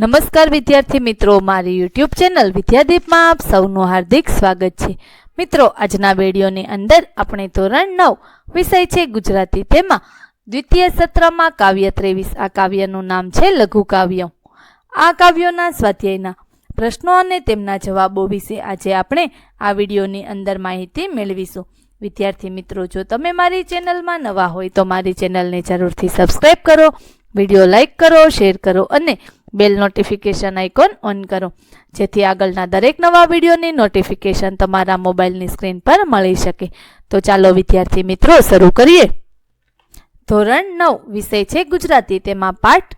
નમસ્કાર વિદ્યાર્થી મિત્રો, મારી યુટ્યુબ ચેનલ વિદ્યાદીપમાં આપ સૌનું હાર્દિક સ્વાગત છે. મિત્રો, આજના વિડીયોની અંદર આપણે ધોરણ નવ વિષય છે ગુજરાતી. તેમાં દ્વિતીય સત્રમાં કાવ્ય ત્રેવીસ. આ કાવ્યનું નામ છે લઘુ કાવ્ય. આ કાવ્યોના સ્વાધ્યાયના પ્રશ્નો અને તેમના જવાબો વિશે આજે આપણે આ વિડીયોની અંદર માહિતી મેળવીશું. વિદ્યાર્થી મિત્રો, જો તમે મારી ચેનલમાં નવા હોય તો મારી ચેનલને જરૂરથી સબસ્ક્રાઈબ કરો, વીડિયો લાઈક કરો, શેર કરો અને બેલ નોટિફિકેશન આઇકોન ઓન કરો. જેથી આગળના દરેક નવા વિડીયોની નોટિફિકેશન તમારા મોબાઈલની સ્ક્રીન પર મળી શકે. તો ચાલો વિદ્યાર્થી મિત્રો, શરૂ કરીએ. ધોરણ નવ, વિષય છે ગુજરાતી. તેમાં પાઠ,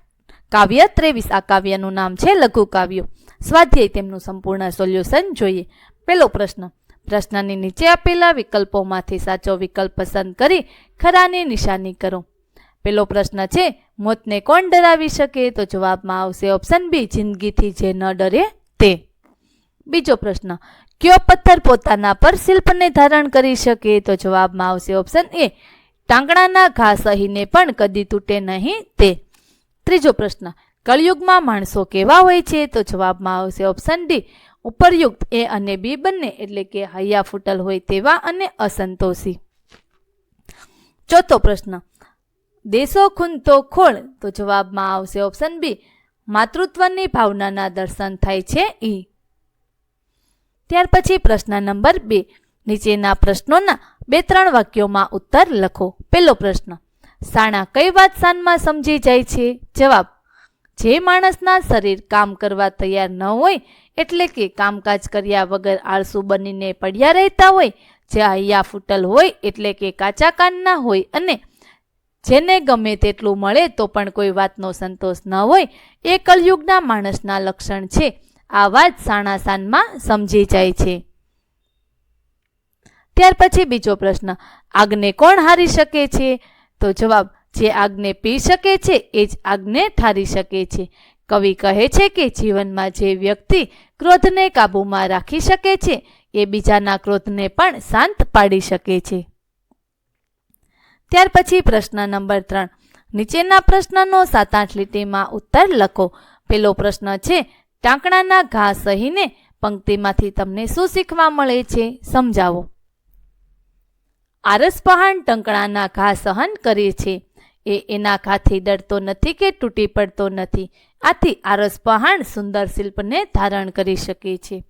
કાવ્ય, ત્રેવીસ. આ કાવ્યનું નામ છે લઘુ કાવ્યો. સ્વાધ્યાય તેમનું સંપૂર્ણ સોલ્યુશન જોઈએ. પહેલો પ્રશ્ન. પ્રશ્નની નીચે આપેલા વિકલ્પોમાંથી સાચો વિકલ્પ પસંદ કરી ખરાની નિશાની કરો. પેલો પ્રશ્ન છે, મોતને કોણ ડરાવી શકે? તો જવાબમાં આવશે ઓપ્શન બી જિંદગીથી જે ન ડરે તે. બીજો પ્રશ્ન, કયો પથ્થર પોતાના પર શિલ્પને ધારણ કરી શકે? તો જવાબમાં આવશે ઓપ્શન એ ટાંગણાના ઘા સહીને પણ કદી તૂટે નહીં તે. ત્રીજો પ્રશ્ન, કળિયુગમાં માણસો કેવા હોય છે? તો જવાબમાં આવશે ઓપ્શન ડી ઉપરયુક્ત એ અને બી બંને, એટલે કે હૈયા ફૂટલ હોય તેવા અને અસંતોષી. ચોથો પ્રશ્ન દેશો ખૂનતો ખોળ તો જવાબમાં આવશે ઓપ્શન બી માતૃત્વની ભાવનાના દર્શન થાય છે ઈ ત્યાર પછી પ્રશ્ન નંબર બે. નીચેના પ્રશ્નોના બે ત્રણ વાક્યોમાં ઉત્તર લખો. પહેલો પ્રશ્ન. સાણા કઈ વાત સાનમાં સમજી જાય છે? જવાબ. જે માણસના શરીર કામ કરવા તૈયાર ન હોય, એટલે કે કામકાજ કર્યા વગર આળસુ બનીને પડ્યા રહેતા હોય, જે હૈયા ફૂટલ હોય, એટલે કે કાચા કાનના હોય, અને જેને ગમે તેટલું મળે તો પણ કોઈ વાતનો સંતોષ ન હોય, એ કલયુગના માણસના લક્ષણ છે. આ વાત સાણાસાનમાં સમજી જાય છે. ત્યાર પછી બીજો પ્રશ્ન, આગને કોણ હારી શકે છે? તો જવાબ, જે આગને પી શકે છે, એ જ આગને ઠારી શકે છે. કવિ કહે છે કે જીવનમાં જે વ્યક્તિ ક્રોધને કાબૂમાં રાખી શકે છે, એ બીજાના ક્રોધને પણ શાંત પાડી શકે છે. ત્યાર પછી પ્રશ્ન નંબર ત્રણ. નીચેના પ્રશ્નનો સાત આઠ લીટીમાં ઉત્તર લખો. પેલો પ્રશ્ન છે, ટાંકણાના ઘા સહીને પંક્તિમાંથી તમને શું શીખવા મળે છે? સમજાવો. આરસ પહાણ ટંકણાના ઘા સહન કરે છે. એ એના ઘાથી ડરતો નથી કે તૂટી પડતો નથી. આથી આરસ પહાણ સુંદર શિલ્પને ધારણ કરી શકે છે.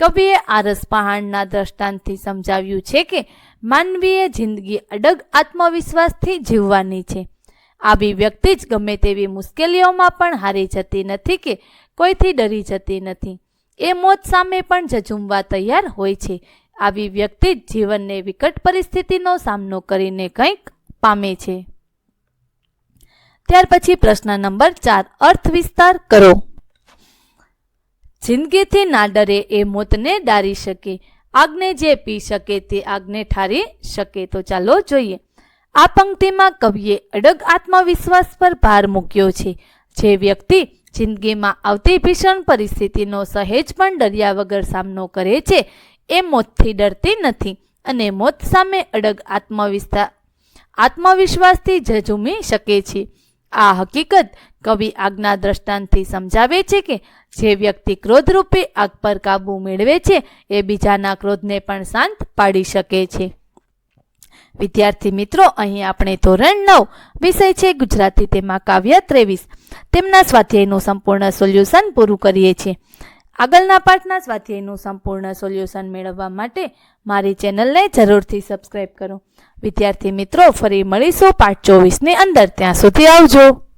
કવિએ આરસ પહાણના દ્રષ્ટાંતથી સમજાવ્યું છે કે માનવીય જિંદગી અડગ આત્મવિશ્વાસથી જીવવાની છે. આવી વ્યક્તિ જ ગમે તેવી મુશ્કેલીઓમાં પણ હારી જતી નથી કે કોઈથી ડરી જતી નથી. એ મોત સામે પણ જજુમવા તૈયાર હોય છે. આવી વ્યક્તિ જ જીવનને વિકટ પરિસ્થિતિનો સામનો કરીને કંઈક પામે છે. ત્યાર પછી પ્રશ્ન નંબર ચાર અર્થ વિસ્તાર કરો. જિંદગીથી ના ડરે એ મોતને ડારી શકે. આગને જે પી શકે તે આગને ઠારી શકે. તો ચાલો જોઈએ. આ પંક્તિમાં કવિએ અડગ આત્મવિશ્વાસ પર ભાર મૂક્યો છે. જે વ્યક્તિ જિંદગીમાં આવતી ભીષણ પરિસ્થિતિનો સહેજ પણ ડર્યા વગર સામનો કરે છે, એ મોતથી ડરતી નથી અને મોત સામે અડગ આત્મવિશ્વાસ આત્મવિશ્વાસથી ઝઝૂમી શકે છે. આ હકીકત કવિ આગના દ્રષ્ટાંતથી સમજાવે છે કે જે વ્યક્તિ ક્રોધરૂપે આગ પર કાબૂ મેળવે છે, એ બીજાના ક્રોધને પણ શાંત પાડી શકે છે. વિદ્યાર્થી મિત્રો, અહીં આપણે ધોરણ નવ વિષય છે ગુજરાતી તેમાં કાવ્ય ત્રેવીસ. તેમના સ્વાધ્યાયનું સંપૂર્ણ સોલ્યુશન પૂરું કરીએ છીએ. આગળના પાઠના સ્વાધ્યાયનું સંપૂર્ણ સોલ્યુશન મેળવવા માટે મારી ચેનલને જરૂરથી સબસ્ક્રાઈબ કરો. વિદ્યાર્થી મિત્રો, ફરી મળીશું પાઠ ચોવીસની અંદર. ત્યાં સુધી આવજો.